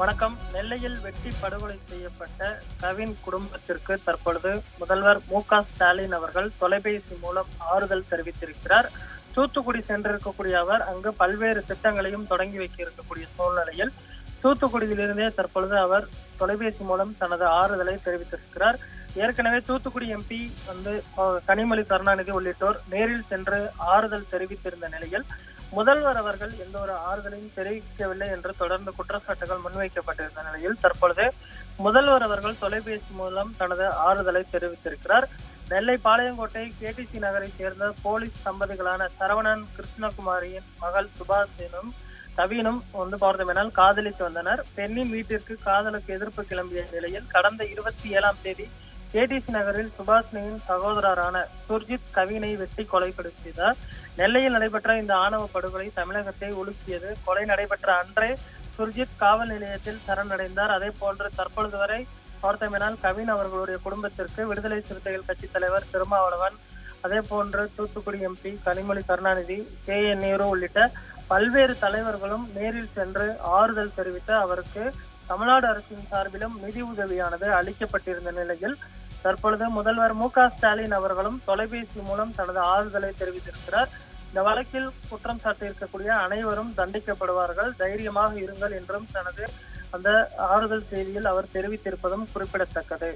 வணக்கம். நெல்லையில் வெட்டி படுகொலை செய்யப்பட்ட கவின் குடும்பத்திற்கு தற்பொழுது முதல்வர் மு ஸ்டாலின் அவர்கள் தொலைபேசி மூலம் ஆறுதல் தெரிவித்திருக்கிறார். தூத்துக்குடி சென்றிருக்கக்கூடிய அவர் அங்கு பல்வேறு திட்டங்களையும் தொடங்கி வைக்க இருக்கக்கூடிய சூழ்நிலையில் தூத்துக்குடியிலிருந்தே தற்பொழுது அவர் தொலைபேசி மூலம் தனது ஆறுதலை தெரிவித்திருக்கிறார். ஏற்கனவே தூத்துக்குடி எம்பி வந்து கனிமொழி கருணாநிதி உள்ளிட்டோர் நேரில் சென்று ஆறுதல் தெரிவித்திருந்த நிலையில் முதல்வர் அவர்கள் எந்த ஒரு ஆறுதலையும் தெரிவிக்கவில்லை என்று தொடர்ந்து குற்றச்சாட்டுகள் முன்வைக்கப்பட்டிருந்த நிலையில் தற்பொழுது முதல்வர் அவர்கள் தொலைபேசி மூலம் தனது ஆறுதலை தெரிவித்திருக்கிறார். நெல்லை பாளையங்கோட்டை கேடிசி நகரை சேர்ந்த போலீஸ் தம்பதிகளான சரவணன் கிருஷ்ணகுமாரியின் மகள் சுபாஷினும் கவினும் வந்து பார்த்தோமெனால் காதலித்து வந்தனர். பெண்ணின் வீட்டிற்கு காதலுக்கு எதிர்ப்பு கிளம்பிய நிலையில் கடந்த இருபத்தி ஏழாம் தேதி கேடிசி நகரில் சுபாஷினியின் சகோதரரான சுர்ஜித் கவினை வெட்டி கொலைப்படுத்தியதார் நெல்லையில் நடைபெற்ற இந்த ஆணவ படுகொலை தமிழகத்தை உலுக்கியது. கொலை நடைபெற்ற அன்றே சுர்ஜித் காவல் நிலையத்தில் சரணடைந்தார். அதே போன்று தற்பொழுது வரை பார்த்தமினால் கவின் அவர்களுடைய குடும்பத்திற்கு விடுதலை சிறுத்தைகள் கட்சி தலைவர் திருமாவளவன் அதே போன்று Thoothukudi MP Kanimozhi Karunanidhi K N Nehru உள்ளிட்ட பல்வேறு தலைவர்களும் நேரில் சென்று ஆறுதல் தெரிவித்து அவருக்கு தமிழ்நாடு அரசின் சார்பிலும் நிதி உதவியானது அளிக்கப்பட்டிருந்த நிலையில் தற்பொழுது முதல்வர் மு க ஸ்டாலின் அவர்களும் தொலைபேசி மூலம் தனது ஆறுதலை தெரிவித்திருக்கிறார். இந்த வழக்கில் குற்றம் சாட்டியிருக்கக்கூடிய அனைவரும் தண்டிக்கப்படுவார்கள். தைரியமாக இருங்கள் என்றும் தனது அந்த ஆறுதல் செய்தியில் அவர் தெரிவித்திருப்பதும் குறிப்பிடத்தக்கது.